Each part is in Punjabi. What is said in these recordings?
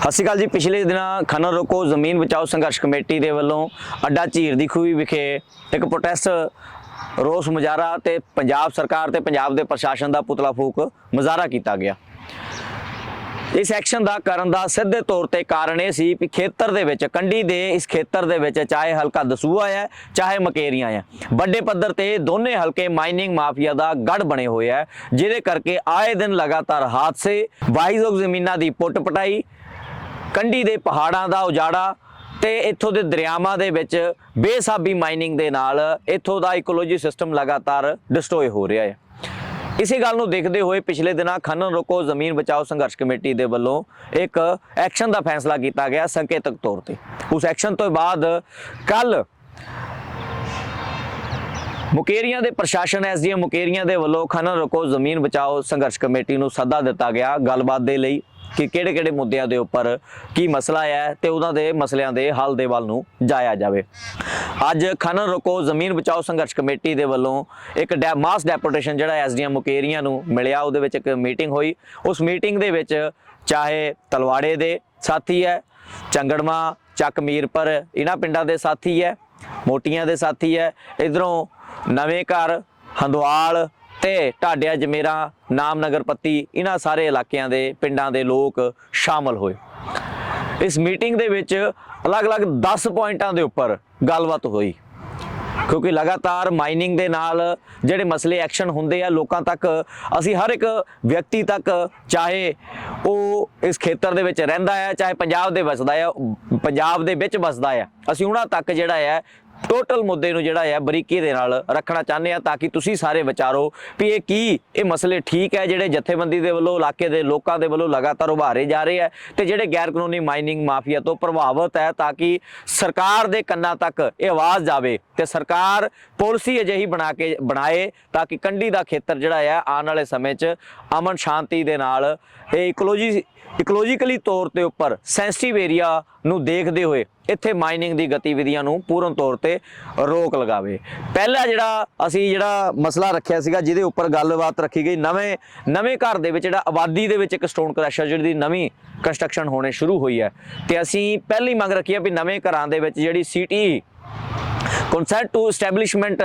ਸਤਿ ਸ਼੍ਰੀ ਅਕਾਲ ਜੀ। ਪਿਛਲੇ ਦਿਨਾਂ ਖਨਨ ਰੋਕੋ, ਜ਼ਮੀਨ ਬਚਾਓ ਸੰਘਰਸ਼ ਕਮੇਟੀ ਦੇ ਵੱਲੋਂ ਅੱਡਾ ਝੀਰ ਦੀ ਖੂਹੀ ਵਿਖੇ ਇੱਕ ਪ੍ਰੋਟੈਸਟ ਰੋਸ ਮੁਜ਼ਾਹਰਾ ਤੇ ਪੰਜਾਬ ਸਰਕਾਰ ਤੇ ਪੰਜਾਬ ਦੇ ਪ੍ਰਸ਼ਾਸਨ ਦਾ ਪੁਤਲਾ ਫੂਕ ਮੁਜ਼ਾਹਰਾ ਕੀਤਾ ਗਿਆ। ਇਸ ਐਕਸ਼ਨ ਦਾ ਕਰਨ ਦਾ ਸਿੱਧੇ ਤੌਰ ਤੇ ਕਾਰਨ ਇਹ ਸੀ ਕਿ ਖੇਤਰ ਦੇ ਵਿੱਚ, ਕੰਢੀ ਦੇ ਇਸ ਖੇਤਰ ਦੇ ਵਿੱਚ ਚਾਹੇ ਹਲਕਾ ਦਸੂਆ ਹੈ, ਚਾਹੇ ਮਕੇਰੀਆਂ ਹੈ। ਵੱਡੇ ਪੱਧਰ ਤੇ ਦੋਨੇ ਹਲਕੇ ਮਾਈਨਿੰਗ ਮਾਫੀਆ ਦਾ ਗੜ ਬਣੇ ਹੋਏ ਹੈ, ਜਿਹਦੇ ਕਰਕੇ ਆਏ ਦਿਨ ਲਗਾਤਾਰ ਹਾਦਸੇ, ਵਾਈਜ਼ ਜ਼ਮੀਨਾਂ ਦੀ ਪੁੱਟ ਪਟਾਈ ਕੰਢੀ ਦੇ ਪਹਾੜਾਂ ਦਾ ਉਜਾੜਾ ਤੇ ਇੱਥੋਂ ਦੇ ਦਰਿਆਵਾਂ ਦੇ ਵਿੱਚ ਬੇਸਾਬੀ ਮਾਈਨਿੰਗ ਦੇ ਨਾਲ ਇੱਥੋਂ ਦਾ ਇਕੋਲੋਜੀ ਸਿਸਟਮ ਲਗਾਤਾਰ ਡਿਸਟਰੋਏ ਹੋ ਰਿਹਾ ਹੈ। ਇਸੇ ਗੱਲ ਨੂੰ ਦੇਖਦੇ ਹੋਏ ਪਿਛਲੇ ਦਿਨਾਂ ਖਨਨ ਰੋਕੋ ਜ਼ਮੀਨ ਬਚਾਓ ਸੰਘਰਸ਼ ਕਮੇਟੀ ਦੇ ਵੱਲੋਂ ਇੱਕ ਐਕਸ਼ਨ ਦਾ ਫੈਸਲਾ ਕੀਤਾ ਗਿਆ ਸੰਕੇਤਕ ਤੌਰ ਤੇ। ਉਸ ਐਕਸ਼ਨ ਤੋਂ ਬਾਅਦ ਕੱਲ ਮੁਕੇਰੀਆਂ ਦੇ ਪ੍ਰਸ਼ਾਸਨ ਐਸਡੀਐਮ ਮੁਕੇਰੀਆਂ ਦੇ ਵੱਲੋਂ ਖਨਨ ਰੋਕੋ ਜ਼ਮੀਨ ਬਚਾਓ ਸੰਘਰਸ਼ ਕਮੇਟੀ ਨੂੰ ਸੱਦਾ ਦਿੱਤਾ ਗਿਆ। ਗੱਲਬਾਤ ਦੇ ਲਈ ਕਿ ਕਿਹੜੇ-ਕਿਹੜੇ ਮੁੱਦਿਆਂ ਦੇ ਉੱਪਰ ਕੀ ਮਸਲਾ ਹੈ ਤੇ ਉਹਨਾਂ ਦੇ ਮਸਲਿਆਂ ਦੇ ਹੱਲ ਦੇ ਵੱਲ ਨੂੰ ਜਾਇਆ ਜਾਵੇ। ਅੱਜ ਖਨਨ ਰੋਕੋ ਜ਼ਮੀਨ ਬਚਾਓ ਸੰਘਰਸ਼ ਕਮੇਟੀ ਦੇ ਵੱਲੋਂ ਇੱਕ ਡੈ- ਮਾਸ ਡੈਪੂਟੇਸ਼ਨ ਜਿਹੜਾ ਐਸਡੀਐਮ ਮੁਕੇਰੀਆਂ ਨੂੰ ਮਿਲਿਆ। ਉਹਦੇ ਵਿੱਚ ਇੱਕ ਮੀਟਿੰਗ ਹੋਈ। ਉਸ ਮੀਟਿੰਗ ਦੇ ਵਿੱਚ ਚਾਹੇ ਤਲਵਾੜੇ ਦੇ ਸਾਥੀ ਹੈ, ਚੰਗੜਮਾ ਚੱਕ ਮੀਰਪੁਰ ਇਹਨਾਂ ਪਿੰਡਾਂ ਦੇ ਸਾਥੀ ਹੈ, ਮੋਟੀਆਂ ਦੇ ਸਾਥੀ ਹੈ। ਇਧਰੋਂ ਨਵੇਂ ਘਰ, ਹੰਦਵਾਲ ਤੇ ਢਾਡਿਆ ਜਮੇਰਾ ਨਾਮਨਗਰ ਪੱਤੀ ਇਹਨਾਂ ਸਾਰੇ ਇਲਾਕਿਆਂ ਦੇ ਪਿੰਡਾਂ ਦੇ ਲੋਕ ਸ਼ਾਮਲ ਹੋਏ। ਇਸ ਮੀਟਿੰਗ ਦੇ ਵਿੱਚ ਅਲੱਗ-ਅਲੱਗ 10 ਪੁਆਇੰਟਾਂ ਦੇ ਉੱਪਰ ਗੱਲਬਾਤ ਹੋਈ। ਕਿਉਂਕਿ ਲਗਾਤਾਰ ਮਾਈਨਿੰਗ ਦੇ ਨਾਲ ਜਿਹੜੇ ਮਸਲੇ ਐਕਸ਼ਨ ਹੁੰਦੇ ਆ, ਲੋਕਾਂ ਤੱਕ ਅਸੀਂ ਹਰ ਇੱਕ ਵਿਅਕਤੀ ਤੱਕ ਚਾਹੇ ਉਹ ਇਸ ਖੇਤਰ ਦੇ ਵਿੱਚ ਰਹਿੰਦਾ ਹੈ ਚਾਹੇ ਪੰਜਾਬ ਦੇ ਵਸਦਾ ਹੈ ਪੰਜਾਬ ਦੇ ਵਿੱਚ ਵਸਦਾ ਹੈ ਅਸੀਂ ਉਹਨਾਂ ਤੱਕ ਜਿਹੜਾ ਹੈ ਟੋਟਲ ਮੁੱਦੇ ਨੂੰ ਜਿਹੜਾ ਹੈ ਬਰੀਕੀ ਦੇ ਨਾਲ ਰੱਖਣਾ ਚਾਹੁੰਦੇ ਆ ਤਾਂ ਕਿ ਤੁਸੀਂ ਸਾਰੇ ਵਿਚਾਰੋ ਵੀ ਇਹ ਕੀ, ਇਹ ਮਸਲੇ ਠੀਕ ਹੈ ਜਿਹੜੇ ਜਥੇਬੰਦੀ ਦੇ ਵੱਲੋਂ, ਇਲਾਕੇ ਦੇ ਲੋਕਾਂ ਦੇ ਵੱਲੋਂ ਲਗਾਤਾਰ ਉਭਾਰੇ ਜਾ ਰਹੇ ਹੈ ਤੇ ਜਿਹੜੇ ਗੈਰ ਕਾਨੂੰਨੀ ਮਾਈਨਿੰਗ ਮਾਫੀਆ ਤੋਂ ਪ੍ਰਭਾਵਿਤ ਹੈ ਤਾਂ ਕਿ ਸਰਕਾਰ ਦੇ ਕੰਨਾਂ ਤੱਕ ਇਹ ਆਵਾਜ਼ ਜਾਵੇ ਤੇ ਸਰਕਾਰ ਪਾਲਿਸੀ ਅਜਿਹੀ ਬਣਾ ਕੇ, ਬਣਾਏ ਤਾਂ ਕਿ ਕੰਢੀ ਦਾ ਖੇਤਰ ਜਿਹੜਾ ਹੈ ਆਉਣ ਵਾਲੇ ਸਮੇਂ 'ਚ ਅਮਨ ਸ਼ਾਂਤੀ ਦੇ ਨਾਲ ਇਹ ਇਕੋਲੋਜੀ ਇਕੋਲੋਜੀਕਲੀ ਤੌਰ ਤੇ ਉੱਪਰ ਸੈਂਸਿਟਿਵ ਏਰੀਆ ਨੂੰ ਦੇਖਦੇ ਹੋਏ ਇੱਥੇ ਮਾਈਨਿੰਗ ਦੀ ਗਤੀਵਿਧੀਆਂ ਨੂੰ ਪੂਰਨ ਤੌਰ ਤੇ ਰੋਕ ਲਗਾਵੇ। ਪਹਿਲਾ ਜਿਹੜਾ ਅਸੀਂ ਜਿਹੜਾ ਮਸਲਾ ਰੱਖਿਆ ਸੀਗਾ, ਜਿਹਦੇ ਉੱਪਰ ਗੱਲਬਾਤ ਰੱਖੀ ਗਈ, ਨਵੇਂ ਨਵੇਂ ਘਰ ਦੇ ਵਿੱਚ ਜਿਹੜਾ ਆਬਾਦੀ ਦੇ ਵਿੱਚ ਇੱਕ ਸਟੋਨ ਕ੍ਰੈਸ਼ਰ ਜਿਹੜੀ ਨਵੀਂ ਕੰਸਟਰਕਸ਼ਨ ਹੋਣੇ ਸ਼ੁਰੂ ਹੋਈ ਹੈ। ਤੇ ਅਸੀਂ ਪਹਿਲੀ ਮੰਗ ਰੱਖੀ ਹੈ ਵੀ ਨਵੇਂ ਘਰਾਂ ਦੇ ਵਿੱਚ ਜਿਹੜੀ CT consent to establishment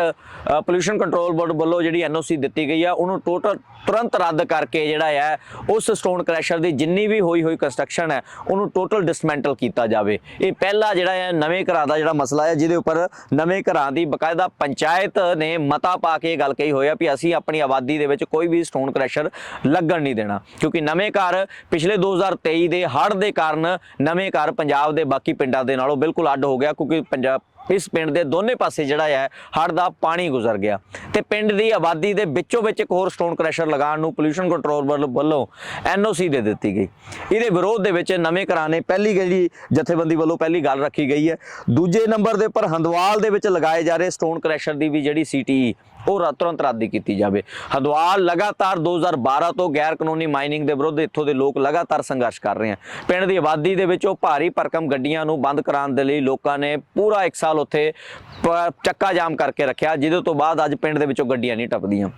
pollution control board ਵੱਲੋਂ ਜਿਹੜੀ ਐਨਓਸੀ ਦਿੱਤੀ ਗਈ ਆ, ਉਹਨੂੰ ਟੋਟਲ ਤੁਰੰਤ ਰੱਦ ਕਰਕੇ ਜਿਹੜਾ ਹੈ ਉਸ ਸਟੋਨ ਕ੍ਰੈਸ਼ਰ ਦੀ ਜਿੰਨੀ ਵੀ ਹੋਈ ਹੋਈ ਕੰਸਟਰਕਸ਼ਨ ਹੈ, ਉਹਨੂੰ ਟੋਟਲ ਡਿਸਮੈਂਟਲ ਕੀਤਾ ਜਾਵੇ। ਇਹ ਪਹਿਲਾ ਜਿਹੜਾ ਹੈ ਨਵੇਂ ਘਰਾਂ ਦਾ ਜਿਹੜਾ ਮਸਲਾ ਹੈ ਜਿਹਦੇ ਉੱਪਰ ਨਵੇਂ ਘਰਾਂ ਦੀ ਬਕਾਇਦਾ ਪੰਚਾਇਤ ਨੇ ਮਤਾ ਪਾ ਕੇ ਇਹ ਗੱਲ ਕਹੀ ਹੋਈ ਆ ਵੀ ਅਸੀਂ ਆਪਣੀ ਆਬਾਦੀ ਦੇ ਵਿੱਚ ਕੋਈ ਵੀ ਸਟੋਨ ਕ੍ਰੈਸ਼ਰ ਲੱਗਣ ਨਹੀਂ ਦੇਣਾ। ਕਿਉਂਕਿ ਨਵੇਂ ਘਰ ਪਿਛਲੇ 2023 ਦੇ ਹੜ੍ਹ ਦੇ ਕਾਰਨ ਨਵੇਂ ਘਰ ਪੰਜਾਬ ਦੇ ਬਾਕੀ ਪਿੰਡਾਂ ਦੇ ਨਾਲੋਂ ਬਿਲਕੁਲ ਅੱਡ ਹੋ ਗਿਆ, ਕਿਉਂਕਿ ਪੰਜਾਬ ਇਸ ਪਿੰਡ ਦੇ ਦੋਨੇ ਪਾਸੇ ਜਿਹੜਾ ਹੈ, ਹੜ੍ਹ ਦਾ ਪਾਣੀ ਗੁਜ਼ਰ ਗਿਆ। ਤੇ ਪਿੰਡ ਦੀ ਆਬਾਦੀ ਦੇ ਵਿੱਚੋਂ ਵਿੱਚ ਇੱਕ ਹੋਰ ਸਟੋਨ ਕ੍ਰੈਸ਼ਰ ਲਗਾਉਣ ਨੂੰ ਪੋਲੂਸ਼ਨ ਕੰਟਰੋਲ ਵੱਲ- ਵੱਲੋਂ ਐਨਓਸੀ ਦੇ ਦਿੱਤੀ ਗਈ। ਇਹਦੇ ਵਿਰੋਧ ਦੇ ਵਿੱਚ ਨਵੇਂ ਘਰਾਣੇ ਪਹਿਲੀ ਜਿਹੜੀ ਜਥੇਬੰਦੀ ਵੱਲੋਂ ਪਹਿਲੀ ਗੱਲ ਰੱਖੀ ਗਈ ਹੈ। ਦੂਜੇ ਨੰਬਰ ਦੇ ਉੱਪਰ ਹੰਦਵਾਲ ਦੇ ਵਿੱਚ ਲਗਾਏ ਜਾ ਰਹੇ ਸਟੋਨ ਕ੍ਰੈਸ਼ਰ ਦੀ ਵੀ ਜਿਹੜੀ ਸੀਟੀ ਉਹ ਤੁਰੰਤ ਰੱਦੀ ਕੀਤੀ ਜਾਵੇ। ਹਦਵਾਲ ਲਗਾਤਾਰ 2012 ਤੋਂ ਗੈਰ ਕਾਨੂੰਨੀ ਮਾਈਨਿੰਗ ਦੇ ਵਿਰੁੱਧ ਇੱਥੋਂ ਦੇ ਲੋਕ ਲਗਾਤਾਰ ਸੰਘਰਸ਼ ਕਰ ਰਹੇ ਹਨ। ਪਿੰਡ ਦੀ ਆਬਾਦੀ ਦੇ ਵਿੱਚ ਉਹ ਭਾਰੀ ਭਰਕਮ ਗੱਡੀਆਂ ਨੂੰ ਬੰਦ ਕਰਾਉਣ ਦੇ ਲਈ ਲੋਕਾਂ ਨੇ ਪੂਰਾ 1 ਸਾਲ ਉੱਥੇ ਚੱਕਾ ਜਾਮ ਕਰਕੇ ਰੱਖਿਆ, ਜਿਹਦੇ ਤੋਂ ਬਾਅਦ ਅੱਜ ਪਿੰਡ ਦੇ ਵਿੱਚੋਂ ਗੱਡੀਆਂ ਨਹੀਂ ਟੱਪਦੀਆਂ।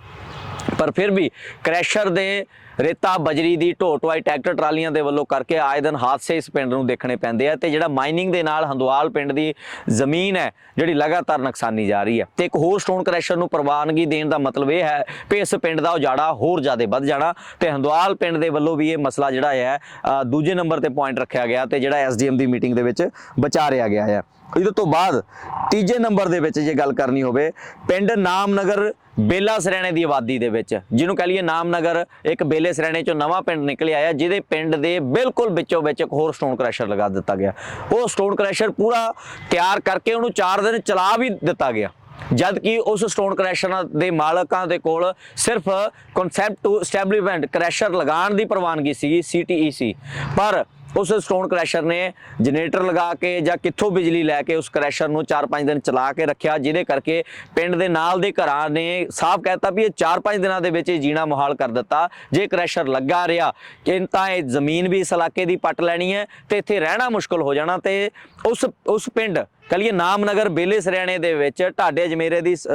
ਪਰ ਫਿਰ ਵੀ ਕ੍ਰੈਸ਼ਰ ਦੇ ਰੇਤਾ ਬਜਰੀ ਦੀ ਢੋ ਢੁਆਈ ਟਰੈਕਟਰ ਟਰਾਲੀਆਂ ਦੇ ਵੱਲੋਂ ਕਰਕੇ ਆਏ ਦਿਨ ਹਾਦਸੇ ਇਸ ਪਿੰਡ ਨੂੰ ਦੇਖਣੇ ਪੈਂਦੇ ਆ ਤੇ ਜਿਹੜਾ ਮਾਈਨਿੰਗ ਦੇ ਨਾਲ ਹੰਦਵਾਲ ਪਿੰਡ ਦੀ ਜ਼ਮੀਨ ਹੈ, ਜਿਹੜੀ ਲਗਾਤਾਰ ਨੁਕਸਾਨੀ ਜਾ ਰਹੀ ਹੈ। ਤੇ ਇੱਕ ਹੋਰ ਸਟੋਨ ਕ੍ਰੈਸ਼ਰ ਨੂੰ ਪ੍ਰਵਾਨਗੀ ਦੇਣ ਦਾ ਮਤਲਬ ਇਹ ਹੈ ਕਿ ਇਸ ਪਿੰਡ ਦਾ ਉਜਾੜਾ ਹੋਰ ਜ਼ਿਆਦਾ ਵੱਧ ਜਾਣਾ ਤੇ ਹੰਦਵਾਲ ਪਿੰਡ ਦੇ ਵੱਲੋਂ ਵੀ ਇਹ ਮਸਲਾ ਜਿਹੜਾ ਹੈ ਦੂਜੇ ਨੰਬਰ ਤੇ ਪੁਆਇੰਟ ਰੱਖਿਆ ਗਿਆ ਤੇ ਜਿਹੜਾ ਐਸਡੀਐਮ ਦੀ ਮੀਟਿੰਗ ਦੇ ਵਿੱਚ ਵਿਚਾਰਿਆ ਗਿਆ ਹੈ। ਇਹਦੇ ਤੋਂ ਬਾਅਦ ਤੀਜੇ ਨੰਬਰ ਦੇ ਵਿੱਚ ਜੇ ਗੱਲ ਕਰਨੀ ਹੋਵੇ, ਪਿੰਡ ਨਾਮਨਗਰ ਬੇਲਾ ਸਰੈਣੇ ਦੀ ਆਬਾਦੀ ਦੇ ਵਿੱਚ, ਜਿਹਨੂੰ ਕਹ ਲਈਏ ਨਾਮਨਗਰ ਇੱਕ ਬੇਲੇ ਸਰੈਣੇ ਚੋਂ ਨਵਾਂ ਪਿੰਡ ਨਿਕਲਿਆ ਆਇਆ ਜਿਹਦੇ ਪਿੰਡ ਦੇ ਬਿਲਕੁਲ ਵਿੱਚੋਂ ਵਿੱਚ ਇੱਕ ਹੋਰ ਸਟੋਨ ਕ੍ਰੈਸ਼ਰ ਲਗਾ ਦਿੱਤਾ ਗਿਆ। ਉਹ ਸਟੋਨ ਕ੍ਰੈਸ਼ਰ ਪੂਰਾ ਤਿਆਰ ਕਰਕੇ ਉਹਨੂੰ 4 ਦਿਨ ਚਲਾ ਵੀ ਦਿੱਤਾ ਗਿਆ। ਜਦ ਕਿ ਉਸ ਸਟੋਨ ਕ੍ਰੈਸ਼ਰ ਦੇ ਮਾਲਕਾਂ ਦੇ ਕੋਲ ਸਿਰਫ ਕਨਸੈਪਟ ਟੂ ਐਸਟੈਬਲਿਸ਼ਮੈਂਟ ਕ੍ਰੈਸ਼ਰ ਲਗਾਉਣ ਦੀ ਪ੍ਰਵਾਨਗੀ ਸੀ ਸੀਟੀਈਸੀ ਪਰ ਉਸ ਸਟੋਨ ਕ੍ਰੈਸ਼ਰ ਨੇ ਜਨਰੇਟਰ ਲਗਾ ਕੇ ਜਾਂ ਕਿੱਥੋਂ ਬਿਜਲੀ ਲੈ ਕੇ ਉਸ ਕ੍ਰੈਸ਼ਰ ਨੂੰ 4-5 ਦਿਨ ਚਲਾ ਕੇ ਰੱਖਿਆ, ਜਿਹਦੇ ਕਰਕੇ ਪਿੰਡ ਦੇ ਨਾਲ ਦੇ ਘਰਾਂ ਨੇ ਸਾਫ਼ ਕਹਿਤਾ ਵੀ ਇਹ 4-5 ਦਿਨਾਂ ਦੇ ਵਿੱਚ ਇਹ ਜੀਣਾ ਮੁਹਾਲ ਕਰ ਦਿੱਤਾ। ਜੇ ਕ੍ਰੈਸ਼ਰ ਲੱਗਾ ਰਿਹਾ ਕਿ ਤਾਂ ਇਹ ਜ਼ਮੀਨ ਵੀ ਇਸ ਇਲਾਕੇ ਦੀ ਪੱਟ ਲੈਣੀ ਹੈ ਤੇ ਇੱਥੇ ਰਹਿਣਾ ਮੁਸ਼ਕਲ ਹੋ ਜਾਣਾ ਤੇ ਉਸ ਉਸ ਪਿੰਡ ਕਲੀਏ ਨਾਮਨਗਰ ਬੇਲੇ ਸਰਿਆਣੇ ਦੇ ਵਿੱਚ ਢਾਡੇ ਜਮੇਰੇ ਦੀ ਸ-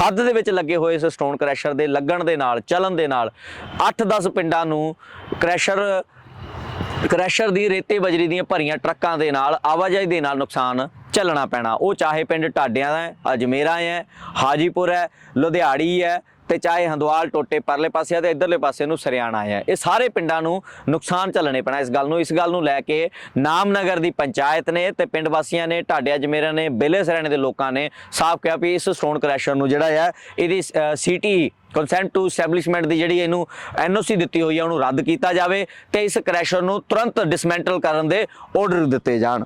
ਹੱਦ ਦੇ ਵਿੱਚ ਲੱਗੇ ਹੋਏ ਇਸ ਸਟੋਨ ਕ੍ਰੈਸ਼ਰ ਦੇ ਲੱਗਣ ਦੇ ਨਾਲ, ਚੱਲਣ ਦੇ ਨਾਲ 8-10 ਪਿੰਡਾਂ ਨੂੰ ਕ੍ਰੈਸ਼ਰ ਕ੍ਰੈਸ਼ਰ ਦੀ ਰੇਤੇ ਬਜਰੀ ਦੀਆਂ ਭਰੀਆਂ ਟਰੱਕਾਂ ਦੇ ਨਾਲ ਆਵਾਜਾਈ ਦੇ ਨਾਲ ਨੁਕਸਾਨ ਝੱਲਣਾ ਪੈਣਾ। ਉਹ ਚਾਹੇ ਪਿੰਡ ਢਾਡਿਆਂ ਦਾ ਹੈ, ਅਜਮੇਰਾ ਹੈ, ਹਾਜੀਪੁਰ ਹੈ, ਲੁਧਿਆੜੀ ਹੈ ਤੇ ਚਾਹੇ ਹੰਦਵਾਲ ਟੋਟੇ ਪਰਲੇ ਪਾਸੇ ਆ ਤੇ ਇਧਰਲੇ ਪਾਸੇ ਨੂੰ ਸਰਿਆਣਾ ਹੈ ਇਹ ਸਾਰੇ ਪਿੰਡਾਂ ਨੂੰ ਨੁਕਸਾਨ ਝੱਲਣੇ ਪੈਣਾ ਇਸ ਗੱਲ ਨੂੰ। ਇਸ ਗੱਲ ਨੂੰ ਲੈ ਕੇ ਨਾਮਨਗਰ ਦੀ ਪੰਚਾਇਤ ਨੇ ਤੇ ਪਿੰਡ ਵਾਸੀਆਂ ਨੇ ਢਾਡਿਆ ਜਮੇਰਾ ਨੇ, ਬੇਲੇ ਸਰਿਆਣੇ ਦੇ ਲੋਕਾਂ ਨੇ ਸਾਫ਼ ਕਿਹਾ ਵੀ ਇਸ ਸਟੋਨ ਕ੍ਰੈਸ਼ਰ ਨੂੰ ਜਿਹੜਾ ਆ, ਇਹਦੀ ਸਿਟੀ ਕੰਸੈਂਟ ਟੂ ਸਟੈਬਲਿਸ਼ਮੈਂਟ ਦੀ ਜਿਹੜੀ ਇਹਨੂੰ ਐਨਓਸੀ ਦਿੱਤੀ ਹੋਈ ਹੈ ਉਹਨੂੰ ਰੱਦ ਕੀਤਾ ਜਾਵੇ ਤੇ ਇਸ ਕ੍ਰੈਸ਼ਰ ਨੂੰ ਤੁਰੰਤ ਡਿਸਮੈਂਟਲ ਕਰਨ ਦੇ ਆਰਡਰ ਦਿੱਤੇ ਜਾਣ।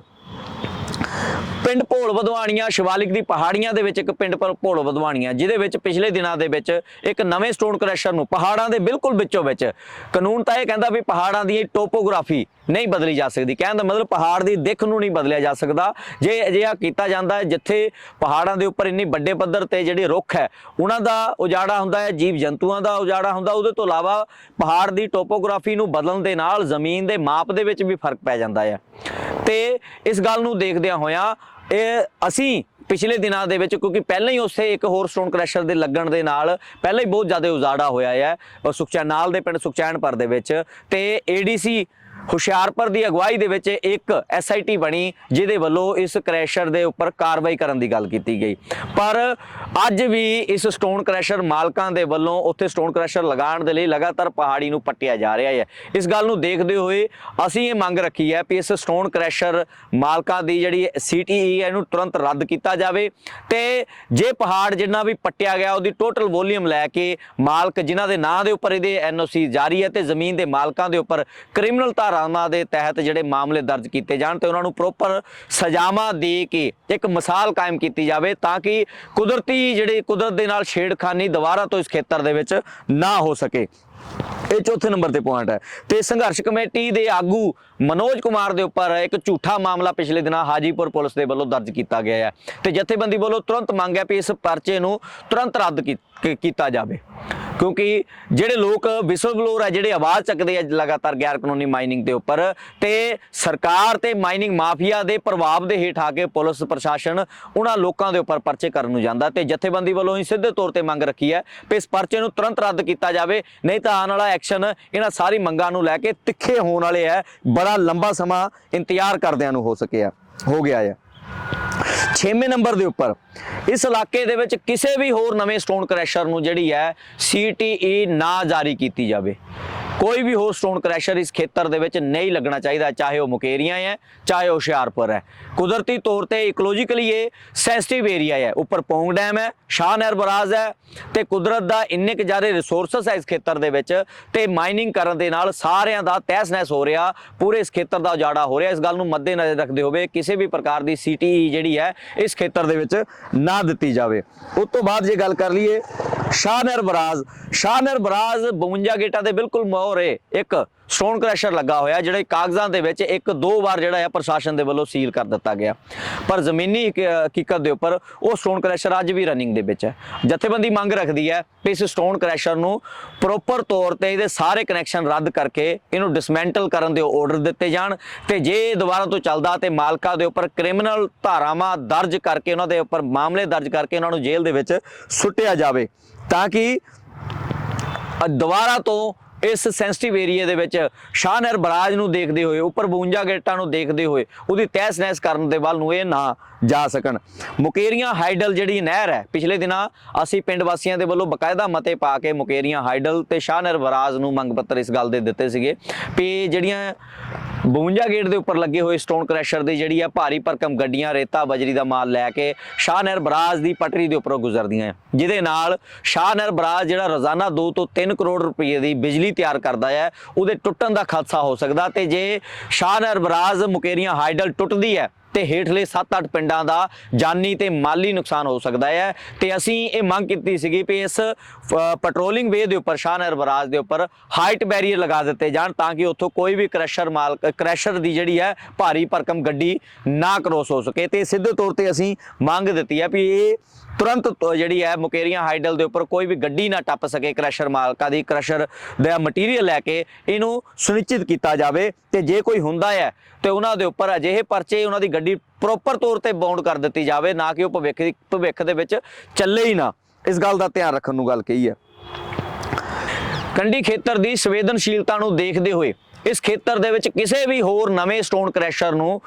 ਪਿੰਡ ਭੋਲ ਵਧਵਾਣੀਆਂ ਸ਼ਿਵਾਲਿਕ ਦੀ ਪਹਾੜੀਆਂ ਦੇ ਵਿੱਚ ਇੱਕ ਪਿੰਡ ਪਰ ਭੋਲ ਵਧਵਾਣੀਆਂ, ਜਿਹਦੇ ਵਿੱਚ ਪਿਛਲੇ ਦਿਨਾਂ ਦੇ ਵਿੱਚ ਇੱਕ ਨਵੇਂ ਸਟੋਨ ਕ੍ਰੈਸ਼ਰ ਨੂੰ ਪਹਾੜਾਂ ਦੇ ਬਿਲਕੁਲ ਵਿੱਚੋਂ ਵਿੱਚ। ਕਾਨੂੰਨ ਤਾਂ ਇਹ ਕਹਿੰਦਾ ਵੀ ਪਹਾੜਾਂ ਦੀ ਟੋਪੋਗ੍ਰਾਫੀ ਨਹੀਂ ਬਦਲੀ ਜਾ ਸਕਦੀ। ਕਹਿਣ ਦਾ ਮਤਲਬ ਪਹਾੜ ਦੀ ਦਿੱਖ ਨੂੰ ਨਹੀਂ ਬਦਲਿਆ ਜਾ ਸਕਦਾ। ਜੇ ਅਜਿਹਾ ਕੀਤਾ ਜਾਂਦਾ ਹੈ, ਜਿੱਥੇ ਪਹਾੜਾਂ ਦੇ ਉੱਪਰ ਇੰਨੀ ਵੱਡੇ ਪੱਧਰ ਤੇ ਜਿਹੜੇ ਰੁੱਖ ਹੈ, ਉਹਨਾਂ ਦਾ ਉਜਾੜਾ ਹੁੰਦਾ ਹੈ, ਜੀਵ ਜੰਤੂਆਂ ਦਾ ਉਜਾੜਾ ਹੁੰਦਾ, ਉਹਦੇ ਤੋਂ ਇਲਾਵਾ ਪਹਾੜ ਦੀ ਟੋਪੋਗ੍ਰਾਫੀ ਨੂੰ ਬਦਲਣ ਦੇ ਨਾਲ ਜ਼ਮੀਨ ਦੇ ਮਾਪ ਦੇ ਵਿੱਚ ਵੀ ਫ਼ਰਕ ਪੈ ਜਾਂਦਾ ਹੈ। ਤੇ ਇਸ ਗੱਲ ਨੂੰ ਦੇਖਦਿਆਂ ਹੋਇਆਂ ਇਹ ਅਸੀਂ ਪਿਛਲੇ ਦਿਨਾਂ ਦੇ ਵਿੱਚ, ਕਿਉਂਕਿ ਪਹਿਲਾਂ ਹੀ ਉੱਥੇ ਇੱਕ ਹੋਰ ਸਟੋਨ ਕ੍ਰੈਸ਼ਰ ਦੇ ਲੱਗਣ ਦੇ ਨਾਲ ਪਹਿਲਾਂ ਹੀ ਬਹੁਤ ਜ਼ਿਆਦਾ ਉਜਾੜਾ ਹੋਇਆ ਹੈ ਸੁਖਚੈਨ ਨਾਲ ਦੇ ਪਿੰਡ ਸੁਖਚੈਨਪੁਰ ਦੇ ਵਿੱਚ, ਤੇ ਏਡੀਸੀ ਹੁਸ਼ਿਆਰਪੁਰ ਦੀ ਅਗਵਾਈ ਦੇ ਵਿੱਚ ਇੱਕ ਐਸਆਈਟੀ ਬਣੀ, ਜਿਹਦੇ ਵੱਲੋਂ ਇਸ ਕ੍ਰੈਸ਼ਰ ਦੇ ਉੱਪਰ ਕਾਰਵਾਈ ਕਰਨ ਦੀ ਗੱਲ ਕੀਤੀ ਗਈ। ਪਰ ਅੱਜ ਵੀ ਇਸ ਸਟੋਨ ਕ੍ਰੈਸ਼ਰ ਮਾਲਕਾਂ ਦੇ ਵੱਲੋਂ ਉੱਥੇ ਸਟੋਨ ਕ੍ਰੈਸ਼ਰ ਲਗਾਉਣ ਦੇ ਲਈ ਲਗਾਤਾਰ ਪਹਾੜੀ ਨੂੰ ਪੱਟਿਆ ਜਾ ਰਿਹਾ ਹੈ। ਇਸ ਗੱਲ ਨੂੰ ਦੇਖਦੇ ਹੋਏ ਅਸੀਂ ਇਹ ਮੰਗ ਰੱਖੀ ਹੈ ਕਿ ਇਸ ਸਟੋਨ ਕ੍ਰੈਸ਼ਰ ਮਾਲਕਾਂ ਦੀ ਜਿਹੜੀ ਸੀਟੀਈ ਹੈ, ਇਹਨੂੰ ਤੁਰੰਤ ਰੱਦ ਕੀਤਾ ਜਾਵੇ ਤੇ ਜੇ ਪਹਾੜ ਜਿੰਨਾ ਵੀ ਪੱਟਿਆ ਗਿਆ, ਉਹਦੀ ਟੋਟਲ ਵੋਲੀਅਮ ਲੈ ਕੇ ਮਾਲਕ ਜਿਨ੍ਹਾਂ ਦੇ ਨਾਂ ਦੇ ਉੱਪਰ ਇਹਦੇ ਐਨਓਸੀ ਜਾਰੀ ਹੈ ਤੇ ਜ਼ਮੀਨ ਦੇ ਮਾਲਕਾਂ ਦੇ ਉੱਪਰ ਕ੍ਰਿਮੀਨਲ ਧਾਰਾਵਾਂ ਦੇ ਤਹਿਤ ਜਿਹੜੇ ਮਾਮਲੇ ਦਰਜ ਕੀਤੇ ਜਾਣ ਤੇ ਉਹਨਾਂ ਨੂੰ ਪ੍ਰੋਪਰ ਸਜ਼ਾਵਾਂ ਦੇ ਕੇ ਇੱਕ ਮਿਸਾਲ ਕਾਇਮ ਕੀਤੀ ਜਾਵੇ ਤਾਂ ਕਿ ਕੁਦਰਤੀ ਜਿਹੜੇ ਕੁਦਰਤ ਦੇ ਨਾਲ ਛੇੜਖਾਨੀ ਦੁਬਾਰਾ ਤੋਂ ਇਸ ਖੇਤਰ ਦੇ ਵਿੱਚ ਨਾ ਹੋ ਸਕੇ। ਇਹ ਚੌਥੇ ਨੰਬਰ ਤੇ ਪੁਆਇੰਟ ਹੈ। ਤੇ ਸੰਘਰਸ਼ ਕਮੇਟੀ ਦੇ ਆਗੂ ਮਨੋਜ ਕੁਮਾਰ ਦੇ ਉੱਪਰ ਇੱਕ ਝੂਠਾ ਮਾਮਲਾ ਪਿਛਲੇ ਦਿਨਾਂ ਹਾਜੀਪੁਰ ਪੁਲਿਸ ਦੇ ਵੱਲੋਂ ਦਰਜ ਕੀਤਾ ਗਿਆ ਹੈ। ਤੇ ਜਥੇਬੰਦੀ ਵੱਲੋਂ ਤੁਰੰਤ ਮੰਗ ਹੈ ਕਿ ਇਸ ਪਰਚੇ ਨੂੰ ਤੁਰੰਤ ਰੱਦ ਕੀਤਾ ਜਾਵੇ। ਕਿਉਂਕਿ ਜਿਹੜੇ ਲੋਕ ਵਿਸਲ ਬਲੋਰ ਹੈ, ਜਿਹੜੇ ਆਵਾਜ਼ ਚੱਕਦੇ ਆ, ਲਗਾਤਾਰ ਗੈਰ ਕਾਨੂੰਨੀ ਮਾਈਨਿੰਗ ਦੇ ਉੱਪਰ, ਤੇ ਸਰਕਾਰ ਤੇ ਮਾਈਨਿੰਗ ਮਾਫੀਆ ਦੇ ਪ੍ਰਭਾਵ ਦੇ ਹੇਠ ਆ ਕੇ ਪੁਲਿਸ ਪ੍ਰਸ਼ਾਸਨ ਉਹਨਾਂ ਲੋਕਾਂ ਦੇ ਉੱਪਰ ਪਰਚੇ ਕਰਨ ਨੂੰ ਜਾਂਦਾ ਤੇ ਜਥੇਬੰਦੀ ਵੱਲੋਂ ਹੀ ਸਿੱਧੇ ਤੌਰ ਤੇ ਮੰਗ ਰੱਖੀ ਹੈ ਕਿ ਇਸ ਪਰਚੇ ਨੂੰ ਤੁਰੰਤ ਰੱਦ ਕੀਤਾ ਜਾਵੇ, ਨਹੀਂ ਤਾਂ ਆਉਣ ਵਾਲਾ ਐਕਸ਼ਨ ਇਹਨਾਂ ਸਾਰੀ ਮੰਗਾਂ ਨੂੰ ਲੈ ਕੇ ਤਿੱਖੇ ਹੋਣ ਵਾਲੇ ਹੈ ਬੜਾ ਲੰਬਾ ਸਮਾਂ ਇੰਤਜ਼ਾਰ ਕਰਦਿਆਂ ਨੂੰ ਹੋ ਸਕਿਆ ਹੋ ਗਿਆ ਹੈ ਛੇਵੇਂ ਨੰਬਰ ਦੇ ਉੱਪਰ, ਇਸ ਇਲਾਕੇ ਦੇ ਵਿੱਚ ਕਿਸੇ ਵੀ ਹੋਰ ਨਵੇਂ ਸਟੋਨ ਕ੍ਰੈਸ਼ਰ ਨੂੰ ਜਿਹੜੀ ਹੈ ਸੀਟੀਈ ਨਾ ਜਾਰੀ ਕੀਤੀ ਜਾਵੇ। ਕੋਈ ਵੀ ਹੋਰ ਸਟੋਨ ਕ੍ਰੈਸ਼ਰ ਇਸ ਖੇਤਰ ਦੇ ਵਿੱਚ ਨਹੀਂ ਲੱਗਣਾ ਚਾਹੀਦਾ, ਚਾਹੇ ਉਹ ਮੁਕੇਰੀਆਂ ਹੈ ਚਾਹੇ ਉਹ ਹੁਸ਼ਿਆਰਪੁਰ ਹੈ ਕੁਦਰਤੀ ਤੌਰ ਤੇ ਇਕੋਲੋਜੀਕਲੀ ਇਹ ਸੈਂਸਿਟਿਵ ਏਰੀਆ ਹੈ ਉੱਪਰ ਪੌਂਗ ਡੈਮ ਹੈ ਸ਼ਾਹ ਨਹਿਰ ਬਰਾਜ਼ ਹੈ ਤੇ ਕੁਦਰਤ ਦਾ ਇੰਨੇ ਕੁ ਜ਼ਿਆਦਾ ਰਿਸੋਰਸਸ ਹੈ ਇਸ ਖੇਤਰ ਦੇ ਵਿੱਚ ਤੇ ਮਾਈਨਿੰਗ ਕਰਨ ਦੇ ਨਾਲ ਸਾਰਿਆਂ ਦਾ ਤਹਿਸ ਨਹਿਸ ਹੋ ਰਿਹਾ, ਪੂਰੇ ਇਸ ਖੇਤਰ ਦਾ ਉਜਾੜਾ ਹੋ ਰਿਹਾ। ਇਸ ਗੱਲ ਨੂੰ ਮੱਦੇਨਜ਼ਰ ਰੱਖਦੇ ਹੋਵੇ ਕਿਸੇ ਵੀ ਪ੍ਰਕਾਰ ਦੀ ਸੀਟੀ ਜਿਹੜੀ ਹੈ ਇਸ ਖੇਤਰ ਦੇ ਵਿੱਚ ਨਾ ਦਿੱਤੀ ਜਾਵੇ। ਉਸ ਤੋਂ ਬਾਅਦ ਜੇ ਗੱਲ ਕਰ ਲਈਏ ਸ਼ਾਹਨਰ ਬਰਾਜ਼ ਸ਼ਾਹਨਰ ਬਰਾਜ਼ 52 ਗੇਟਾਂ ਦੇ ਬਿਲਕੁਲ ਮੋਹਰੇ ਇੱਕ ਸਟੋਨ ਕ੍ਰੈਸ਼ਰ ਲੱਗਾ ਹੋਇਆ, ਜਿਹੜੇ ਕਾਗਜ਼ਾਂ ਦੇ ਵਿੱਚ ਇੱਕ ਦੋ ਵਾਰ ਜਿਹੜਾ ਹੈ ਪ੍ਰਸ਼ਾਸਨ ਦੇ ਵੱਲੋਂ ਸੀਲ ਕਰ ਦਿੱਤਾ ਗਿਆ। ਪਰ ਜ਼ਮੀਨੀ ਹਕੀਕਤ ਦੇ ਉੱਪਰ ਉਹ ਸਟੋਨ ਕ੍ਰੈਸ਼ਰ ਅੱਜ ਵੀ ਰਨਿੰਗ ਦੇ ਵਿੱਚ ਹੈ। ਜਥੇਬੰਦੀ ਮੰਗ ਰੱਖਦੀ ਹੈ ਕਿ ਇਸ ਸਟੋਨ ਕ੍ਰੈਸ਼ਰ ਨੂੰ ਪ੍ਰੋਪਰ ਤੌਰ ਤੇ ਇਹਦੇ ਸਾਰੇ ਕਨੈਕਸ਼ਨ ਰੱਦ ਕਰਕੇ ਇਹਨੂੰ ਡਿਸਮੈਂਟਲ ਕਰਨ ਦੇ ਆਰਡਰ ਦਿੱਤੇ ਜਾਣ ਤੇ ਜੇ ਦੁਬਾਰਾ ਤੋਂ ਚੱਲਦਾ ਤੇ ਮਾਲਕਾਂ ਦੇ ਉੱਪਰ ਕ੍ਰਿਮੀਨਲ ਧਾਰਾਵਾਂ ਦਰਜ ਕਰਕੇ ਉਹਨਾਂ ਦੇ ਉੱਪਰ ਮਾਮਲੇ ਦਰਜ ਕਰਕੇ ਉਹਨਾਂ ਨੂੰ ਜੇਲ੍ਹ ਦੇ ਵਿੱਚ ਸੁੱਟਿਆ ਜਾਵੇ ਤਾਂ ਕਿ ਦੁਬਾਰਾ ਤੋਂ ਇਸ ਸੈਂਸਿਟਿਵ ਏਰੀਆ ਦੇ ਵਿੱਚ ਸ਼ਾਹਨਰ ਬਰਾਜ ਨੂੰ ਦੇਖਦੇ ਹੋਏ, ਉੱਪਰ 52 ਗੇਟਾਂ ਨੂੰ ਦੇਖਦੇ ਹੋਏ, ਉਹਦੀ ਤਹਿਸ ਨਹਿਸ ਕਰਨ ਦੇ ਵੱਲ ਨੂੰ ਇਹ ਨਾ ਜਾ ਸਕਣ। ਮੁਕੇਰੀਆਂ ਹਾਈਡਲ ਜਿਹੜੀ ਨਹਿਰ ਹੈ, ਪਿਛਲੇ ਦਿਨਾਂ ਅਸੀਂ ਪਿੰਡ ਵਾਸੀਆਂ ਦੇ ਵੱਲੋਂ ਬਕਾਇਦਾ ਮਤੇ ਪਾ ਕੇ ਮੁਕੇਰੀਆਂ ਹਾਈਡਲ ਤੇ ਸ਼ਾਹਨਰ ਬਰਾਜ ਨੂੰ ਮੰਗ ਪੱਤਰ ਇਸ ਗੱਲ ਦੇ ਦਿੱਤੇ ਸੀਗੇ ਵੀ ਜਿਹੜੀਆਂ 52 ਗੇਟ ਦੇ ਉੱਪਰ ਲੱਗੇ ਹੋਏ ਸਟੋਨ ਕ੍ਰੈਸ਼ਰ ਦੀ ਜਿਹੜੀ ਆ ਭਾਰੀ ਭਰਕਮ ਗੱਡੀਆਂ, ਰੇਤਾ, ਬਜਰੀ ਦਾ ਮਾਲ ਲੈ ਕੇ ਸ਼ਾਹਨਰ ਬਰਾਜ ਦੀ ਪਟਰੀ ਦੇ ਉੱਪਰੋਂ ਗੁਜ਼ਰਦੀਆਂ ਹੈ ਜਿਹਦੇ ਨਾਲ ਸ਼ਾਹਨਰ ਬਰਾਜ ਜਿਹੜਾ ਰੋਜ਼ਾਨਾ 2 ਤੋਂ 3 ਕਰੋੜ ਰੁਪਏ ਦੀ ਬਿਜਲੀ ਤਿਆਰ ਕਰਦਾ ਹੈ ਉਹਦੇ ਟੁੱਟਣ ਦਾ ਖਦਸ਼ਾ ਹੋ ਸਕਦਾ ਤੇ ਜੇ ਸ਼ਾਹਨਰ ਬਰਾਜ ਮੁਕੇਰੀਆਂ ਹਾਈਡਲ ਟੁੱਟਦੀ ਹੈ ਤੇ ਹੇਠਲੇ 7-8 ਪਿੰਡਾਂ ਦਾ ਜਾਨੀ ਤੇ ਮਾਲੀ ਨੁਕਸਾਨ ਹੋ ਸਕਦਾ ਹੈ। ਤੇ ਅਸੀਂ ਇਹ ਮੰਗ ਕੀਤੀ ਸੀਗੀ ਕਿ ਇਸ ਪੈਟਰੋਲਿੰਗ ਵੇ ਦੇ ਉੱਪਰ ਸ਼ਾਹਨਰ ਬਰਾਜ ਦੇ ਉੱਪਰ ਹਾਈਟ ਬੈਰੀਅਰ ਲਗਾ ਦਿੱਤੇ ਜਾਣ ਤਾਂ ਕਿ ਉੱਥੋਂ ਕੋਈ ਵੀ ਕ੍ਰੈਸ਼ਰ ਮਾਲਕ ਕ੍ਰੈਸ਼ਰ ਦੀ ਜਿਹੜੀ ਹੈ ਭਾਰੀ ਭਰਕਮ ਗੱਡੀ ਨਾ ਕ੍ਰੋਸ ਹੋ ਸਕੇ। ਤੇ ਸਿੱਧੇ ਤੌਰ ਤੇ ਅਸੀਂ ਮੰਗ ਦਿੱਤੀ ਹੈ ਵੀ ਇਹ ਤੁਰੰਤ ਜਿਹੜੀ ਹੈ ਮੁਕੇਰੀਆਂ ਹਾਈਡਲ ਦੇ ਉੱਪਰ ਕੋਈ ਵੀ ਗੱਡੀ ਨਾ ਟੱਪ ਸਕੇ ਕ੍ਰੈਸ਼ਰ ਮਾਲਕਾਂ ਦੀ, ਕ੍ਰੈਸ਼ਰ ਦਾ ਮਟੀਰੀਅਲ ਲੈ ਕੇ ਇਹਨੂੰ ਸੁਨਿਸ਼ਚਿਤ ਕੀਤਾ ਜਾਵੇ। ਤੇ ਜੇ ਕੋਈ ਹੁੰਦਾ ਹੈ, ਤੇ ਉਹਨਾਂ ਦੇ ਉੱਪਰ ਅਜਿਹੇ ਪਰਚੇ ਉਹਨਾਂ ਦੀ ਗੱਡੀ ਪ੍ਰੋਪਰ ਤੌਰ ਤੇ ਬਾਉਂਡ ਕਰ ਦਿੱਤੀ ਜਾਵੇ, ਨਾ ਕਿ ਉਹ ਭਵਿੱਖ ਦੀ, ਭਵਿੱਖ ਦੇ ਵਿੱਚ ਚੱਲੇ ਹੀ ਨਾ। ਇਸ ਗੱਲ ਦਾ ਧਿਆਨ ਰੱਖਣ ਨੂੰ ਗੱਲ ਕਹੀ ਹੈ। ਕੰਢੀ ਖੇਤਰ ਦੀ ਸੰਵੇਦਨਸ਼ੀਲਤਾ ਨੂੰ ਦੇਖਦੇ ਹੋਏ, ਇਸ ਖੇਤਰ ਦੇ ਵਿੱਚ ਕਿਸੇ ਵੀ ਹੋਰ ਨਵੇਂ ਸਟੋਨ ਕ੍ਰੈਸ਼ਰ ਨੂੰ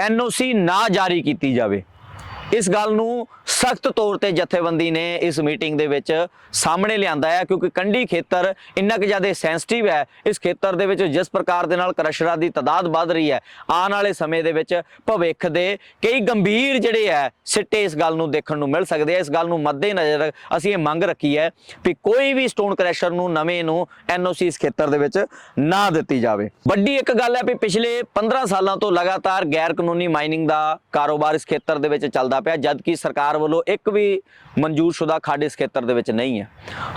ਐਨਓਸੀ ਨਾ ਜਾਰੀ ਕੀਤੀ ਜਾਵੇ। ਇਸ ਗੱਲ ਨੂੰ ਸਖਤ ਤੌਰ ਤੇ ਜਥੇਬੰਦੀ ਨੇ ਇਸ ਮੀਟਿੰਗ ਦੇ ਵਿੱਚ ਸਾਹਮਣੇ ਲਿਆਂਦਾ ਹੈ, ਕਿਉਂਕਿ ਕੰਢੀ ਖੇਤਰ ਇੰਨਾ ਕਿ ਜ਼ਿਆਦਾ ਸੈਂਸਿਟਿਵ ਹੈ। ਇਸ ਖੇਤਰ ਦੇ ਵਿੱਚ ਜਿਸ ਪ੍ਰਕਾਰ ਦੇ ਨਾਲ ਕ੍ਰਸ਼ਰਾਂ ਦੀ ਤਦਾਦ ਵੱਧ ਰਹੀ ਹੈ, ਆਉਣ ਵਾਲੇ ਸਮੇਂ ਦੇ ਵਿੱਚ ਭਵਿੱਖ ਦੇ ਕਈ ਗੰਭੀਰ ਜਿਹੜੇ ਹੈ, ਸਿੱਟੇ ਇਸ ਗੱਲ ਨੂੰ ਦੇਖਣ ਨੂੰ ਮਿਲ ਸਕਦੇ ਆ। ਇਸ ਗੱਲ ਨੂੰ ਮੱਦੇਨਜ਼ਰ ਅਸੀਂ ਇਹ ਮੰਗ ਰੱਖੀ ਹੈ ਵੀ ਕੋਈ ਵੀ ਸਟੋਨ ਕਰੈਸ਼ਰ ਨੂੰ, ਨਵੇਂ ਨੂੰ ਐਨਓਸੀ ਇਸ ਖੇਤਰ ਦੇ ਵਿੱਚ ਨਾ ਦਿੱਤੀ ਜਾਵੇ। ਵੱਡੀ ਇੱਕ ਗੱਲ ਹੈ ਵੀ ਪਿਛਲੇ 15 ਸਾਲਾਂ ਤੋਂ ਲਗਾਤਾਰ ਗੈਰ ਕਾਨੂੰਨੀ ਮਾਈਨਿੰਗ ਦਾ ਕਾਰੋਬਾਰ ਇਸ ਖੇਤਰ ਦੇ ਵਿੱਚ ਚੱਲਦਾ ਪਿਆ ਜਦ ਕਿ ਸਰਕਾਰ ਵੱਲੋਂ ਇੱਕ ਵੀ ਮਨਜ਼ੂਰਸ਼ੁਦਾ ਖੱਡ ਇਸ ਖੇਤਰ ਦੇ ਵਿੱਚ ਨਹੀਂ ਹੈ।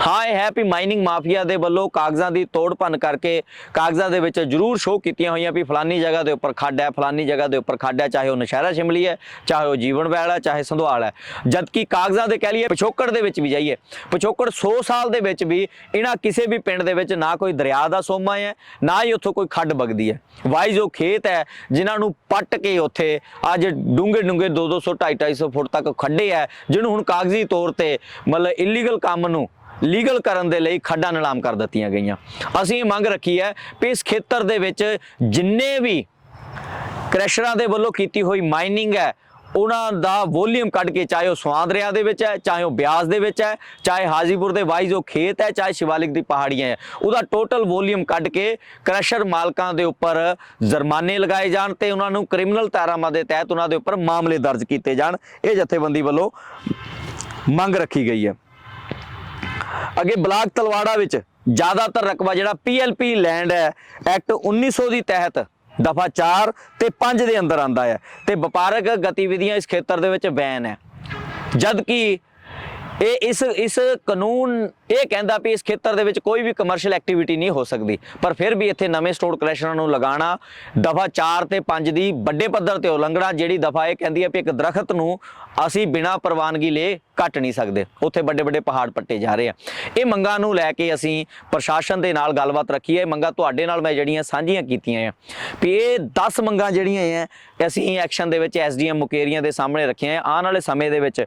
ਹਾਂ, ਇਹ ਹੈ ਵੀ ਮਾਈਨਿੰਗ ਮਾਫੀਆ ਦੇ ਵੱਲੋਂ ਕਾਗਜ਼ਾਂ ਦੀ ਤੋੜ ਭੰਨ ਕਰਕੇ ਕਾਗਜ਼ਾਂ ਦੇ ਵਿੱਚ ਜ਼ਰੂਰ ਸ਼ੋਅ ਕੀਤੀਆਂ ਹੋਈਆਂ ਵੀ ਫਲਾਨੀ ਜਗ੍ਹਾ ਦੇ ਉੱਪਰ ਖੱਡ ਹੈ, ਫਲਾਨੀ ਜਗ੍ਹਾ ਦੇ ਉੱਪਰ ਖੱਡ ਹੈ, ਚਾਹੇ ਉਹ ਨਸ਼ਹਿਰਾ ਸ਼ਿਮਲੀ ਹੈ, ਚਾਹੇ ਉਹ ਜੀਵਨ ਵੈਲ ਹੈ, ਚਾਹੇ ਸੰਧਵਾਲ ਹੈ। ਜਦਕਿ ਕਾਗਜ਼ਾਂ ਦੇ ਕਹਿ ਲਈਏ ਪਿਛੋਕੜ ਦੇ ਵਿੱਚ ਵੀ ਜਾਈਏ, ਪਿਛੋਕੜ 100 ਸਾਲ ਦੇ ਵਿੱਚ ਵੀ ਇਹਨਾਂ ਕਿਸੇ ਵੀ ਪਿੰਡ ਦੇ ਵਿੱਚ ਨਾ ਕੋਈ ਦਰਿਆ ਦਾ ਸੋਮਾ ਹੈ, ਨਾ ਹੀ ਉੱਥੋਂ ਕੋਈ ਖੱਡ ਵਗਦੀ ਹੈ। ਵਾਈਜ਼ ਉਹ ਖੇਤ ਹੈ, ਜਿਨ੍ਹਾਂ ਨੂੰ ਪੱਟ ਕੇ ਉੱਥੇ ਅੱਜ ਡੂੰਘੇ ਡੂੰਘੇ 2 200 250 250 ਫੁੱਟ ਤੱਕ ਖੱਡੇ ਹੈ, ਜਿਹਨੂੰ ਹੁਣ ਕਾਗਜ਼ੀ ਤੌਰ ਤੇ ਮਤਲਬ ਇਲੀਗਲ ਕੰਮ ਨੂੰ ਲੀਗਲ ਕਰਨ ਦੇ ਲਈ ਖੱਡਾਂ ਨਿਲਾਮ ਕਰ ਦਿੱਤੀਆਂ ਗਈਆਂ। ਅਸੀਂ ਇਹ ਮੰਗ ਰੱਖੀ ਹੈ ਕਿ ਇਸ ਖੇਤਰ ਦੇ ਵਿੱਚ ਜਿੰਨੇ ਵੀ ਕ੍ਰੈਸ਼ਰਾਂ ਦੇ ਵੱਲੋਂ ਕੀਤੀ ਹੋਈ ਮਾਈਨਿੰਗ ਹੈ, ਉਹਨਾਂ ਦਾ ਵੋਲੀਅਮ ਕੱਢ ਕੇ ਚਾਹੇ ਉਹ ਸਵਾਂ ਦਰਿਆ ਦੇ ਵਿੱਚ ਹੈ, ਚਾਹੇ ਉਹ ਬਿਆਸ ਦੇ ਵਿੱਚ ਹੈ, ਚਾਹੇ ਹਾਜੀਪੁਰ ਦੇ ਵਾਈਜ਼ ਉਹ ਖੇਤ ਹੈ, ਚਾਹੇ ਸ਼ਿਵਾਲਿਕ ਦੀ ਪਹਾੜੀਆਂ ਹੈ, ਉਹਦਾ ਟੋਟਲ ਵੋਲੀਅਮ ਕੱਢ ਕੇ ਕ੍ਰੈਸ਼ਰ ਮਾਲਕਾਂ ਦੇ ਉੱਪਰ ਜੁਰਮਾਨੇ ਲਗਾਏ ਜਾਣ ਤੇ ਉਹਨਾਂ ਨੂੰ ਕ੍ਰਿਮੀਨਲ ਧਾਰਾਵਾਂ ਦੇ ਤਹਿਤ ਉਹਨਾਂ ਦੇ ਉੱਪਰ ਮਾਮਲੇ ਦਰਜ ਕੀਤੇ ਜਾਣ। ਇਹ ਜਥੇਬੰਦੀ ਵੱਲੋਂ ਮੰਗ ਰੱਖੀ ਗਈ ਹੈ। ਅੱਗੇ ਬਲਾਕ ਤਲਵਾੜਾ ਵਿੱਚ ਜ਼ਿਆਦਾਤਰ ਰਕਬਾ ਜਿਹੜਾ ਪੀਐਲਪੀ ਲੈਂਡ ਹੈ ਐਕਟ 1900 ਦੀ ਤਹਿਤ ਦਫਾ 4 ਤੇ 5 ਦੇ ਅੰਦਰ ਆਂਦਾ ਹੈ ਤੇ ਵਪਾਰਕ ਗਤੀਵਿਧੀਆਂ ਇਸ ਖੇਤਰ ਦੇ ਵਿੱਚ ਬੈਨ ਹੈ। ਜਦ ਕਿ ਇਹ ਇਸ ਇਸ ਕਾਨੂੰਨ ਇਹ ਕਹਿੰਦਾ ਵੀ ਇਸ ਖੇਤਰ ਦੇ ਵਿੱਚ ਕੋਈ ਵੀ ਕਮਰਸ਼ੀਅਲ ਐਕਟੀਵਿਟੀ ਨਹੀਂ ਹੋ ਸਕਦੀ। ਪਰ ਫਿਰ ਵੀ ਇੱਥੇ ਨਵੇਂ ਸਟੋਰ ਕਲੈਕਸ਼ਨਾਂ ਨੂੰ ਲਗਾਉਣਾ, ਦਫਾ 4 ਤੇ 5 ਦੀ ਵੱਡੇ ਪੱਧਰ ਤੇ ਉਲੰਘਣਾ, ਜਿਹੜੀ ਦਫਾ ਇਹ ਕਹਿੰਦੀ ਹੈ ਵੀ ਇੱਕ ਦਰਖਤ ਨੂੰ ਅਸੀਂ ਬਿਨਾਂ ਪ੍ਰਵਾਨਗੀ ਲਏ ਕੱਟ ਨਹੀਂ ਸਕਦੇ। ਉੱਥੇ ਵੱਡੇ ਵੱਡੇ ਪਹਾੜ ਪੱਟੇ ਜਾ ਰਹੇ ਆ। ਇਹ ਮੰਗਾਂ ਨੂੰ ਲੈ ਕੇ ਅਸੀਂ ਪ੍ਰਸ਼ਾਸਨ ਦੇ ਨਾਲ ਗੱਲਬਾਤ ਰੱਖੀ ਹੈ। ਇਹ ਮੰਗਾਂ ਤੁਹਾਡੇ ਨਾਲ ਮੈਂ ਜਿਹੜੀਆਂ ਸਾਂਝੀਆਂ ਕੀਤੀਆਂ ਆ। ਵੀ ਇਹ 10 ਮੰਗਾਂ ਜਿਹੜੀਆਂ ਆ, ਅਸੀਂ ਐਕਸ਼ਨ ਦੇ ਵਿੱਚ ਐਸਡੀਐਮ ਮੁਕੇਰੀਆਂ ਦੇ ਸਾਹਮਣੇ ਰੱਖੀਆਂ ਆ। ਆਉਣ ਵਾਲੇ ਸਮੇਂ ਦੇ ਵਿੱਚ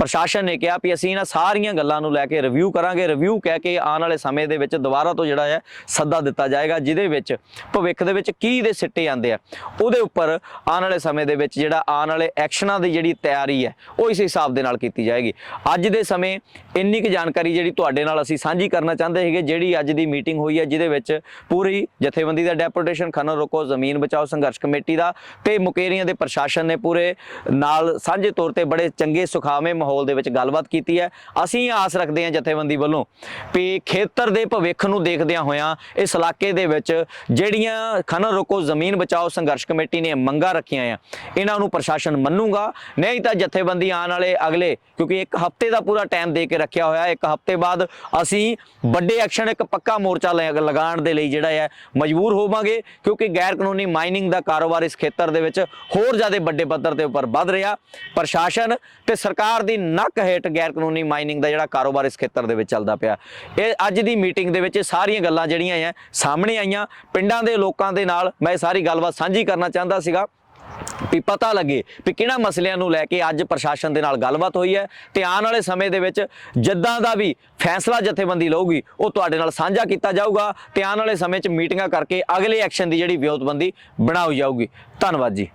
ਪ੍ਰਸ਼ਾਸਨ ਨੇ ਕਿਹਾ ਵੀ ਅਸੀਂ ਇਹਨਾਂ ਸਾਰੀਆਂ ਗੱਲਾਂ ਨੂੰ ਲੈ ਕੇ ਰਿਵਿਊ ਕਰਾਂਗੇ। ਰਿਵਿਊ ਕਹਿ ਕੇ ਆਉਣ ਵਾਲੇ ਸਮੇਂ ਦੇ ਵਿੱਚ ਦੁਬਾਰਾ ਤੋਂ ਜਿਹੜਾ ਹੈ, ਸੱਦਾ ਦਿੱਤਾ ਜਾਏਗਾ, ਜਿਹਦੇ ਵਿੱਚ ਭਵਿੱਖ ਦੇ ਵਿੱਚ ਕੀ ਦੇ ਸਿੱਟੇ ਆਉਂਦੇ ਆ। ਉਹਦੇ ਉੱਪਰ ਆਉਣ ਵਾਲੇ ਸਮੇਂ ਦੇ ਵਿੱਚ ਜਿਹੜਾ ਆਉਣ ਵਾਲੇ ਐਕਸ਼ਨਾਂ ਦੀ ਜਿਹੜੀ ਤਿਆਰੀ ਹੈ, ਉਹ ਇਸ ਹਿਸਾਬ ਦੇ ਨਾਲ ਕੀਤੀ ਜਾਏਗੀ। ਅੱਜ ਦੇ ਸਮੇਂ ਇੰਨੀ ਕੁ ਜਾਣਕਾਰੀ ਜਿਹੜੀ ਤੁਹਾਡੇ ਨਾਲ ਅਸੀਂ ਸਾਂਝੀ ਕਰਨਾ ਚਾਹੁੰਦੇ ਸੀਗੇ, ਜਿਹੜੀ ਅੱਜ ਦੀ ਮੀਟਿੰਗ ਹੋਈ ਹੈ, ਜਿਹਦੇ ਵਿੱਚ ਪੂਰੀ ਜਥੇਬੰਦੀ ਦਾ ਡੈਪੂਟੇਸ਼ਨ ਖਨਨ ਰੋਕੋ, ਜ਼ਮੀਨ ਬਚਾਓ, ਸੰਘਰਸ਼ ਕਮੇਟੀ ਦਾ ਤੇ ਮੁਕੇਰੀਆਂ ਦੇ ਪ੍ਰਸ਼ਾਸਨ ਨੇ ਪੂਰੇ ਨਾਲ ਸਾਂਝੇ ਤੌਰ ਤੇ ਬੜੇ ਚੰਗੇ ਸੁਖਾਵੇਂ ਮਾਹੌਲ ਦੇ ਵਿੱਚ ਗੱਲਬਾਤ ਕੀਤੀ ਹੈ। ਅਸੀਂ ਆਸ ਰੱਖਦੇ ਹਾਂ ਜਥੇਬੰਦੀ ਵੱਲੋਂ ਵੀ ਖੇਤਰ ਦੇ ਭਵਿੱਖ ਨੂੰ ਦੇਖਦਿਆਂ ਹੋਇਆਂ ਇਸ ਇਲਾਕੇ ਦੇ ਵਿੱਚ ਜਿਹੜੀਆਂ ਖਨਨ ਰੋਕੋ ਜ਼ਮੀਨ ਬਚਾਓ ਸੰਘਰਸ਼ ਕਮੇਟੀ ਨੇ ਮੰਗਾਂ ਰੱਖੀਆਂ ਆ, ਇਹਨਾਂ ਨੂੰ ਪ੍ਰਸ਼ਾਸਨ ਮੰਨੂਗਾ। ਨਹੀਂ ਤਾਂ ਜਥੇਬੰਦੀ ਆਉਣ ਵਾਲੇ ਅਗਲੇ, ਕਿਉਂਕਿ ਇੱਕ ਹਫ਼ਤੇ ਦਾ ਪੂਰਾ ਟਾਈਮ ਦੇ ਕੇ ਰੱਖਿਆ ਹੋਇਆ, ਇੱਕ ਹਫ਼ਤੇ ਬਾਅਦ ਅਸੀਂ ਵੱਡੇ ਐਕਸ਼ਨ ਇੱਕ ਪੱਕਾ ਮੋਰਚਾ ਲੈ- ਲਗਾਉਣ ਦੇ ਲਈ ਜਿਹੜਾ ਹੈ, ਮਜਬੂਰ ਹੋਵਾਂਗੇ। ਕਿਉਂਕਿ ਗੈਰ ਕਾਨੂੰਨੀ ਮਾਈਨਿੰਗ ਦਾ ਕਾਰੋਬਾਰ ਇਸ ਖੇਤਰ ਦੇ ਵਿੱਚ ਹੋਰ ਜ਼ਿਆਦਾ ਵੱਡੇ ਪੱਧਰ ਦੇ ਉੱਪਰ ਵੱਧ ਰਿਹਾ। ਪ੍ਰਸ਼ਾਸਨ ਤੇ ਸਰਕਾਰ ਦੀ ਨੱਕ ਹੇਠ ਗੈਰ ਕਾਨੂੰਨੀ ਮਾਈਨਿੰਗ ਦਾ ਜਿਹੜਾ ਕਾਰੋਬਾਰ ਇਸ ਖੇਤਰ ਦੇ ਵਿੱਚ ਚੱਲਦਾ ਪਿਆ। ਇਹ ਅੱਜ ਦੀ ਮੀਟਿੰਗ ਦੇ ਵਿੱਚ ਸਾਰੀਆਂ ਗੱਲਾਂ ਜਿਹੜੀਆਂ ਆ, ਸਾਹਮਣੇ ਆਈਆਂ। ਪਿੰਡਾਂ ਦੇ ਲੋਕਾਂ ਦੇ ਨਾਲ ਮੈਂ ਇਹ ਸਾਰੀ ਗੱਲਬਾਤ ਸਾਂਝੀ ਕਰਨਾ ਚਾਹੁੰਦਾ ਸੀਗਾ ਵੀ ਪਤਾ ਲੱਗੇ ਵੀ ਕਿਹੜਾ ਮਸਲਿਆਂ ਨੂੰ ਲੈ ਕੇ ਅੱਜ ਪ੍ਰਸ਼ਾਸਨ ਦੇ ਨਾਲ ਗੱਲਬਾਤ ਹੋਈ ਹੈ। ਤੇ ਆਉਣ ਵਾਲੇ ਸਮੇਂ ਦੇ ਵਿੱਚ ਜਿੱਦਾਂ ਦਾ ਵੀ ਫੈਸਲਾ ਜਥੇਬੰਦੀ ਲਊਗੀ, ਉਹ ਤੁਹਾਡੇ ਨਾਲ ਸਾਂਝਾ ਕੀਤਾ ਜਾਊਗਾ। ਤੇ ਆਉਣ ਵਾਲੇ ਸਮੇਂ 'ਚ ਮੀਟਿੰਗਾਂ ਕਰਕੇ ਅਗਲੇ ਐਕਸ਼ਨ ਦੀ ਜਿਹੜੀ ਵਿਉਂਤਬੰਦੀ ਬਣਾਈ ਜਾਊਗੀ। ਧੰਨਵਾਦ ਜੀ।